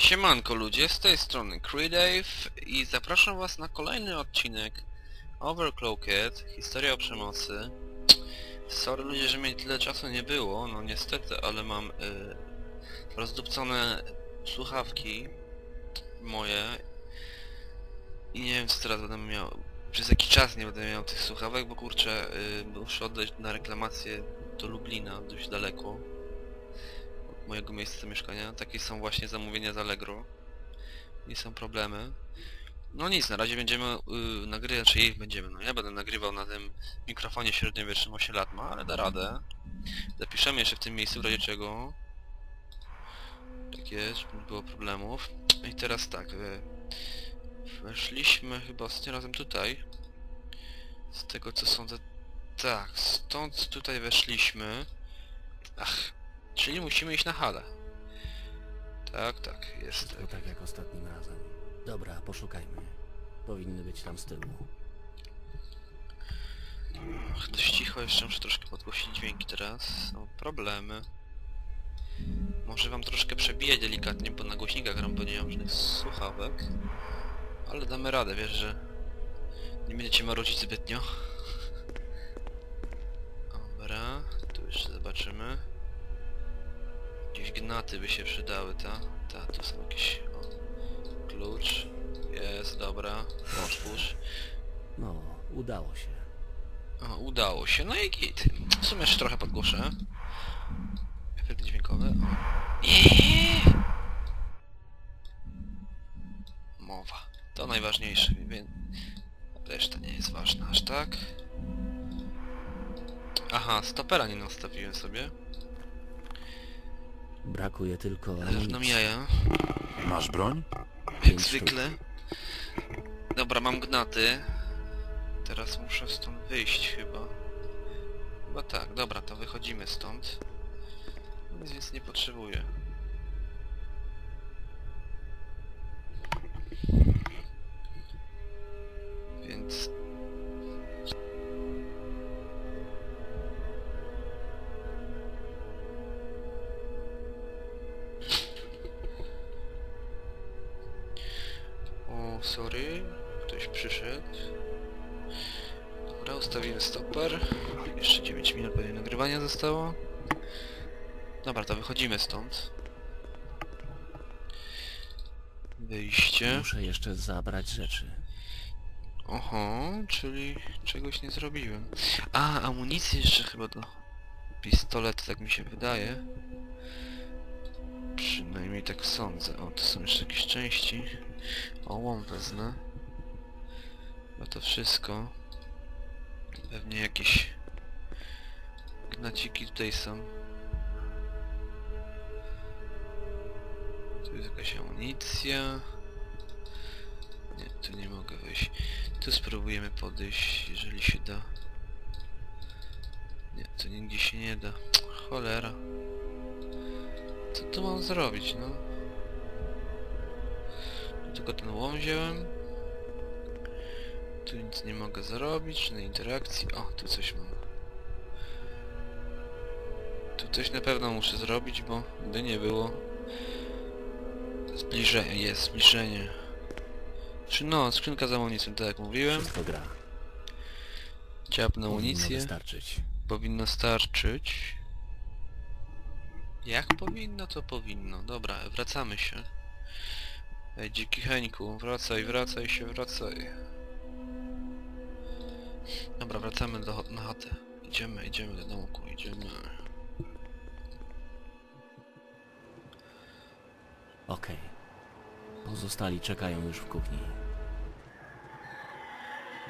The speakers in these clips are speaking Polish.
Siemanko ludzie, z tej strony Creedave i zapraszam was na kolejny odcinek Overclocked, historia o przemocy. Sorry ludzie, że mi tyle czasu nie było, no niestety, ale mam y, rozdupcone słuchawki moje i nie wiem co teraz będę miał, przez jakiś czas nie będę miał tych słuchawek, bo kurczę, y, muszę oddać na reklamację do Lublina, dość daleko mojego miejsca mieszkania. Takie są właśnie zamówienia z Allegro. Nie są problemy. No nic, na razie będziemy yy, nagrywać, czy ich będziemy, no ja będę nagrywał na tym mikrofonie średniowiecznym 8 lat ma, ale da radę. Zapiszemy jeszcze w tym miejscu, w razie czego. Tak jest, nie było problemów. I teraz tak, yy, weszliśmy chyba ostatnim razem tutaj. Z tego co sądzę, tak, stąd tutaj weszliśmy. Ach, czyli musimy iść na halę. Tak, tak, jest. Wszystko tak jak ostatnim razem. Dobra, poszukajmy. Powinny być tam z tyłu. Ach, dość cicho, jeszcze muszę troszkę podgłosić dźwięki teraz. Są problemy. Może wam troszkę przebije delikatnie, bo na głośnikach gram, bo nie mam żadnych słuchawek. Ale damy radę, wiesz, że nie będziecie marudzić zbytnio. Dobra, tu jeszcze zobaczymy. Jakieś gnaty by się przydały, ta? Ta, tu są jakieś... O, klucz. Jest, dobra. Otwórz. No, udało się. O, udało się, no i git. W sumie jeszcze trochę podgłoszę. Efekty dźwiękowe. O. Mowa. To najważniejsze, więc reszta nie jest ważna aż tak. Aha, stopera nie nastawiłem sobie. Brakuje tylko Równo amunicji. jaja, Masz broń? jak Pięć zwykle. Dobra, mam gnaty. Teraz muszę stąd wyjść chyba. Chyba tak, dobra, to wychodzimy stąd. Nic więc nie potrzebuję. Sorry. Ktoś przyszedł. Dobra, ustawimy stoper. Jeszcze 9 minut pewnie nagrywania zostało. Dobra, to wychodzimy stąd. Wyjście. Muszę jeszcze zabrać rzeczy. Oho, czyli czegoś nie zrobiłem. A, amunicję jeszcze chyba do pistoletu, tak mi się wydaje. Przynajmniej tak sądzę. O, tu są jeszcze jakieś części. O, łom wezmę. Chyba to wszystko. Pewnie jakieś gnaciki tutaj są. Tu jest jakaś amunicja. Nie, tu nie mogę wejść. Tu spróbujemy podejść, jeżeli się da. Nie, tu nigdzie się nie da. Cholera. Co tu mam zrobić, no? Tylko ten łom wziąłem. Tu nic nie mogę zrobić, żadnej interakcji. O, tu coś mam. Tu coś na pewno muszę zrobić, bo gdy nie było... Zbliżenie, jest zbliżenie. Czy no, skrzynka z amunicją, tak jak mówiłem. Wszystko gra. Na amunicję. wystarczyć. Powinno starczyć. Jak powinno, to powinno. Dobra, wracamy się. Ej, dziki Heńku, wracaj, wracaj się, wracaj. Dobra, wracamy do, na chatę. Idziemy, idziemy do domku, idziemy. Okej. Pozostali czekają już w kuchni.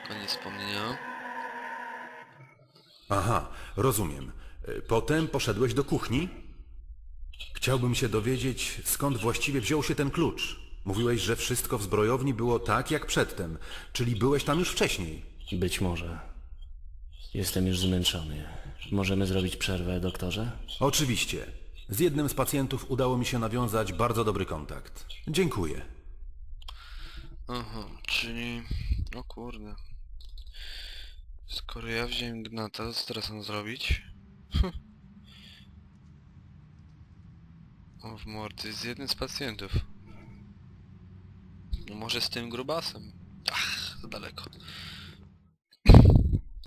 Koniec wspomnienia. Aha, rozumiem. Y, Potem poszedłeś do kuchni? Chciałbym się dowiedzieć, skąd właściwie wziął się ten klucz. Mówiłeś, że wszystko w zbrojowni było tak jak przedtem, czyli byłeś tam już wcześniej. Być może. Jestem już zmęczony. Możemy zrobić przerwę, doktorze? Oczywiście. Z jednym z pacjentów udało mi się nawiązać bardzo dobry kontakt. Dziękuję. Aha, czyli... O kurde. Skoro ja wziąłem Gnata, to co teraz mam zrobić? Hm. O w mordy, z jednym z pacjentów. Może z tym grubasem. Ach, za daleko.